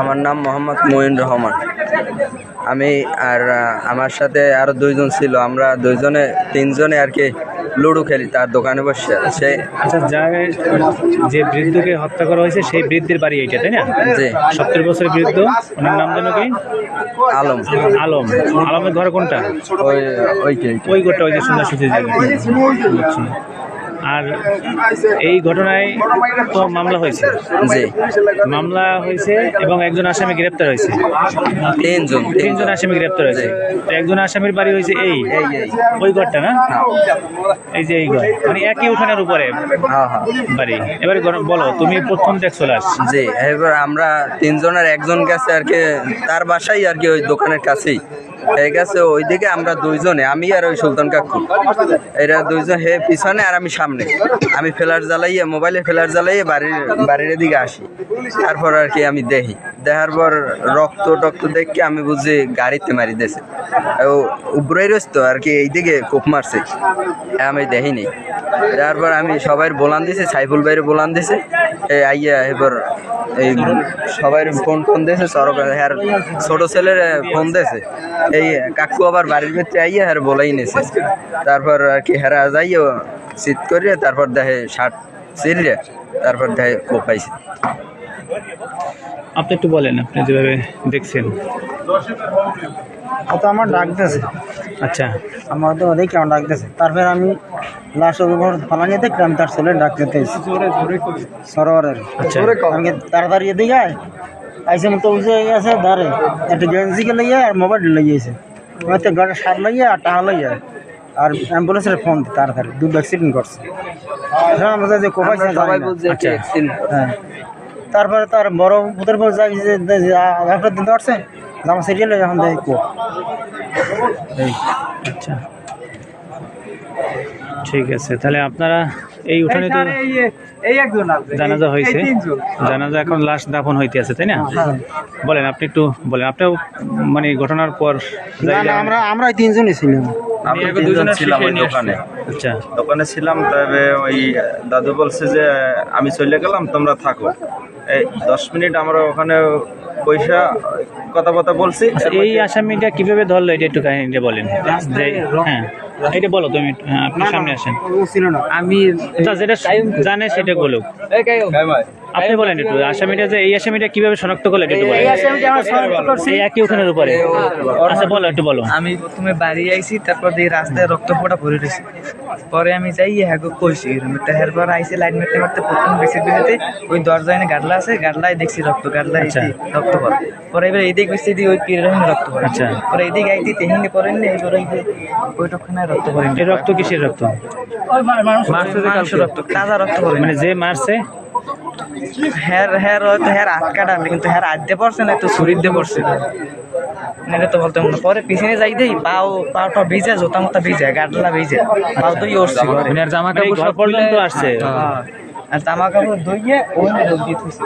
আমার নাম মোহাম্মদ মঈন রহমান। আমি আর আমার সাথে আরও দুইজন ছিল। আমরা দুইজনে তিনজনে আর কি লুডো খেলি তার দোকানে বসে। সে আচ্ছা যার যে বৃদ্ধকে হত্যা করা হয়েছে সেই বৃদ্ধের বাড়ি এইটা তাই না? জি। সত্তর বছরের বৃদ্ধ ওনার নাম যেন কি? আলম। আলম। আলমের ঘর কোনটা? ওই ওই কি ওই ঘরটা ওই যে সুন্দর সুন্দর জায়গা। আচ্ছা। আর এই ঘটনায় তো মামলা হয়েছে। জি। মামলা হয়েছে এবং একজন আসামি গ্রেপ্তার হয়েছে। তিনজন। তিনজন আসামি গ্রেপ্তার হয়েছে। একজন আসামির বাড়ি হয়েছে এই ওই ঘরটা না? এই যে এই ঘর। মানে একই উঠানের উপরে হ্যাঁ হ্যাঁ। বাড়ি। এবারে বলো তুমি প্রথম দেখ চলে আসছি। জি এবার আমরা তিনজনের একজন গেছে আর কি তার বাসাই আর কি ওই দোকানের কাছেই। ওইদিকে আমরা দুইজনে, আমি আর ওই সুলতান কাকু। এরা দুইজন হে পিছনে আর আমি সামনে। আমি ফ্ল্যাশ জ্বালাইয়ে, মোবাইলে ফ্ল্যাশ জ্বালাইয়ে বাড়ির বাড়ির দিকে আসি। তারপর আর কি আমি দেখি। দেখার পর রক্ত টক্ত দেখে আমি বুঝি গাড়িতে মারি দিয়েছে। রয়েছে তো, আর কি এইদিকে কোপ মারছে। আমি দেখিনি। তারপর আমি সবাই বোলান দিছে, সাইফুল ভাইয়ের বোলান দিছে। এই আইয়া এবার এই সবাই ফোন ফোন দিয়েছে হ্যার ছোট ছেলের ফোন দিয়েছে। এই কাকু আবার বাড়ির ভিতরে আইয়ে হ্যার বলাই নিছে। তারপর আর কি হেরা যাইও শীত করিয়ে তারপর দেখে শার্ট ছিঁড়ে তারপর দেখে কোপাইছে আপনি একটু বলেন আপনি যেভাবে দেখছেন। ও তো আমার ডাকতেছে আচ্ছা। আমার তো দেখি আমার ডাকতেছে তারপর আমি ছেলে সরোয়ারের আচ্ছা। আমি তাড়াতাড়ি আইসে মতো উঠে ধারে। একটা গেঞ্জিকে লইয়া আর মোবাইল লইয়েছে হয়তো গাড়ি সার লইয়া আর লইয়া। আর অ্যাম্বুলেন্সের ফোন দিতে তাড়াতাড়ি। দুটো অ্যাক্সিডেন্ট করছে। হ্যাঁ যে আচ্ছা। হ্যাঁ। তারপরে তার বড় ভূতের পর যাই যে আপনার দিন ধরছে। জামা সিরিয়াল যখন আচ্ছা। ঠিক আছে তাহলে আপনারা এই উঠানে তো এই একজন আছে জানাজা হয়েছে। জানাজা এখন লাশ দাফন হইতে আছে তাই না? বলেন আপনি একটু বলেন আপনিও মানে ঘটনার পর না না আমরা আমরা তিনজনই ছিলাম। আমি তিনজন ছিলাম ওই দোকানে। আচ্ছা। দোকানে ছিলাম তবে ওই দাদু বলছে যে আমি চলে গেলাম তোমরা থাকো। এই দশ মিনিট আমরা ওখানে পয়সা কথা কথা বলছি। আচ্ছা, এই আসামিটা কীভাবে ধরলো এটা একটু কাহিনীটা বলেন। হ্যাঁ। এটা বলো তুমি হ্যাঁ, আপনি সামনে আসেন। আমি যেটা জানে সেটা বলো। আপনি বলেন একটু আসামিটা যে এই আসামিটা কীভাবে শনাক্ত করলেন একটু বলেন। এই একই ওখানের উপরে। আচ্ছা বলো একটু বলো। আমি প্রথমে বাড়ি আইছি তারপর দিয়ে রাস্তায় রক্ত ফোটা ভরে রয়েছে। পরে আমি যাই হ্যাঁ গো কইছি তাহার পর আইসি লাইন মারতে মারতে প্রথম বেশি বেশিতে ওই দরজায় এনে গাডলা আছে গাডলায় দেখছি রক্ত গাডলায় আচ্ছা। রক্ত পড়ে। পরে এবার এইদিক বেশি দিয়ে ওই পীরের রক্ত পড়ে। আচ্ছা। পরে এইদিকে আইতি তেহিনে পড়েন না এইবার ওই যে রক্ত পড়ে। এই রক্ত কিসের রক্ত? মাংস রক্ত তাজা রক্ত পড়ে। মানে যে মারছে? হ্যার হ্যার হয়তো হ্যার হাত কাটা কিন্তু হ্যার হাত দিয়ে পড়ছে না তো শরীর দিয়ে পড়ছে। এটা তো বলতে মনে পরে পিছনে যাই দেই পাও পাওটা ভিজে জোতা মোতা ভিজে গাডলা ভিজে। পাও তো ইয়সছি ঘরে। জামা কাপড় পর্যন্ত আসছে। হ্যাঁ। আর জামা কাপড় ধুইয়ে ওই থুইছে